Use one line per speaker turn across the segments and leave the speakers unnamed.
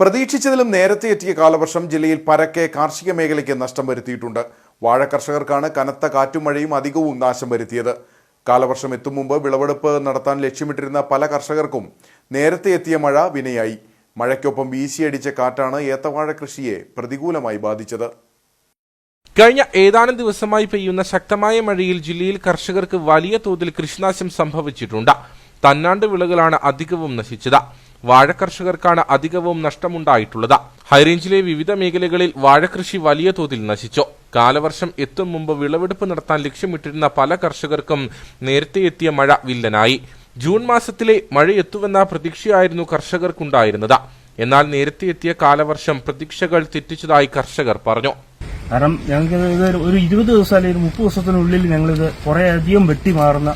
പ്രതീക്ഷിച്ചതിലും നേരത്തെ എത്തിയ കാലവർഷം ജില്ലയിൽ പരക്കെ കാർഷിക മേഖലയ്ക്ക് നഷ്ടം വരുത്തിയിട്ടുണ്ട്. വാഴ കർഷകർക്കാണ് കനത്ത കാറ്റും മഴയും അധികവും നാശം വരുത്തിയത്. കാലവർഷം എത്തും മുമ്പ് വിളവെടുപ്പ് നടത്താൻ ലക്ഷ്യമിട്ടിരുന്ന പല കർഷകർക്കും നേരത്തെ എത്തിയ മഴ വിനയായി. മഴയ്ക്കൊപ്പം വീശിയടിച്ച കാറ്റാണ് ഏത്തവാഴ കൃഷിയെ പ്രതികൂലമായി ബാധിച്ചത്.
കഴിഞ്ഞ ഏതാനും ദിവസമായി പെയ്യുന്ന ശക്തമായ മഴയിൽ ജില്ലയിൽ കർഷകർക്ക് വലിയ തോതിൽ കൃഷിനാശം സംഭവിച്ചിട്ടുണ്ട്. തന്നാണ്ട് വിളകളാണ് അധികവും നശിച്ചത്. വാഴ കർഷകർക്കാണ് അധികവും നഷ്ടമുണ്ടായിട്ടുള്ളത്. ഹൈറേഞ്ചിലെ വിവിധ മേഖലകളിൽ വാഴകൃഷി വലിയ തോതിൽ നശിച്ചു. കാലവർഷം എത്തും മുമ്പ് വിളവെടുപ്പ് നടത്താൻ ലക്ഷ്യമിട്ടിരുന്ന പല കർഷകർക്കും നേരത്തെ എത്തിയ മഴ വില്ലനായി. ജൂൺ മാസത്തിലെ മഴ എത്തുമെന്ന പ്രതീക്ഷയായിരുന്നു കർഷകർക്കുണ്ടായിരുന്നത്. എന്നാൽ നേരത്തെ എത്തിയ കാലവർഷം പ്രതീക്ഷകൾ തെറ്റിച്ചതായി കർഷകർ പറഞ്ഞു.
കാരണം ഞങ്ങൾക്ക് ഇത് ഒരു ഇരുപത് ദിവസം അല്ലെങ്കിൽ ഒരു മുപ്പത് ദിവസത്തിനുള്ളിൽ ഞങ്ങളിത് കുറേയധികം വെട്ടി മാറുന്ന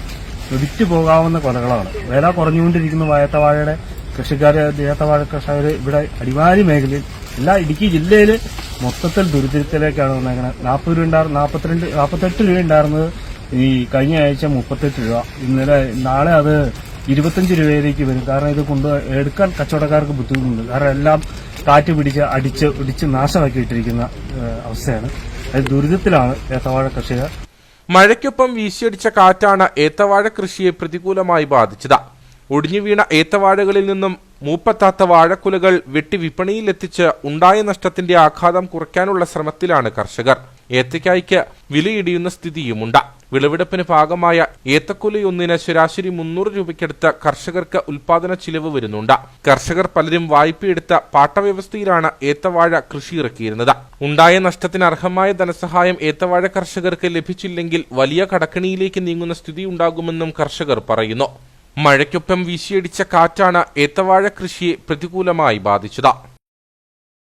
വിറ്റ് പോകാവുന്ന കൊലകളാണ്. വില കുറഞ്ഞുകൊണ്ടിരിക്കുന്ന വാഴത്തവാഴയുടെ കൃഷിക്കാർ ഏത്തവാഴ കർഷകർ ഇവിടെ അടിവാരി മേഖലയിൽ എല്ലാ ഇടുക്കി ജില്ലയിൽ മൊത്തത്തിൽ ദുരിതത്തിലേക്കാണ് വന്നേക്കുന്നത് നാൽപ്പത് രൂപ ഉണ്ടായിരുന്നു നാൽപ്പത്തിരണ്ട് നാൽപ്പത്തെട്ട് രൂപ ഉണ്ടായിരുന്നത് ഈ കഴിഞ്ഞ ആഴ്ച മുപ്പത്തെട്ട് രൂപ. ഇന്നലെ നാളെ അത് ഇരുപത്തഞ്ച് രൂപയിലേക്ക് വരും. കാരണം ഇത് കൊണ്ട് എടുക്കാൻ കച്ചവടക്കാർക്ക് ബുദ്ധിമുട്ടുണ്ട്. കാരണം എല്ലാം കാറ്റ് പിടിച്ച് അടിച്ച് ഇടിച്ച് നാശമാക്കിയിട്ടിരിക്കുന്ന അവസ്ഥയാണ്. അത് ദുരിതത്തിലാണ് ഏത്തവാഴ കർഷകർ
മഴയ്ക്കൊപ്പം വീശിയടിച്ച കാറ്റാണ് ഏത്തവാഴ കൃഷിയെ പ്രതികൂലമായി ബാധിച്ചത്. ഒടിഞ്ഞു വീണ ഏത്തവാഴകളിൽ നിന്നും മൂപ്പത്താത്ത വാഴക്കുലകൾ വെട്ടി വിപണിയിലെത്തിച്ച് ഉണ്ടായ നഷ്ടത്തിന്റെ ആഘാതം കുറയ്ക്കാനുള്ള ശ്രമത്തിലാണ് കർഷകർ. ഏത്തയ്ക്കായ്ക്ക് വിലയിടിയുന്ന സ്ഥിതിയുമുണ്ട്. വിളവെടുപ്പിന് ഭാഗമായ ഏത്തക്കുലയൊന്നിന് ശരാശരി മുന്നൂറ് രൂപയ്ക്കടുത്ത് കർഷകർക്ക് ഉൽപാദന ചിലവ് വരുന്നുണ്ട്. കർഷകർ പലരും വായ്പയെടുത്ത പാട്ടവ്യവസ്ഥയിലാണ് ഏത്തവാഴ കൃഷി ഇറക്കിയിരുന്നത്. ഉണ്ടായ നഷ്ടത്തിന് അർഹമായ ധനസഹായം ഏത്തവാഴ കർഷകർക്ക് ലഭിച്ചില്ലെങ്കിൽ വലിയ കടക്കണിയിലേക്ക് നീങ്ങുന്ന സ്ഥിതി ഉണ്ടാകുമെന്നും കർഷകർ പറയുന്നു. മഴയ്ക്കൊപ്പം വീശിയടിച്ച കാറ്റാണ് ഏത്തവാഴ കൃഷിയെ പ്രതികൂലമായി ബാധിച്ചത്.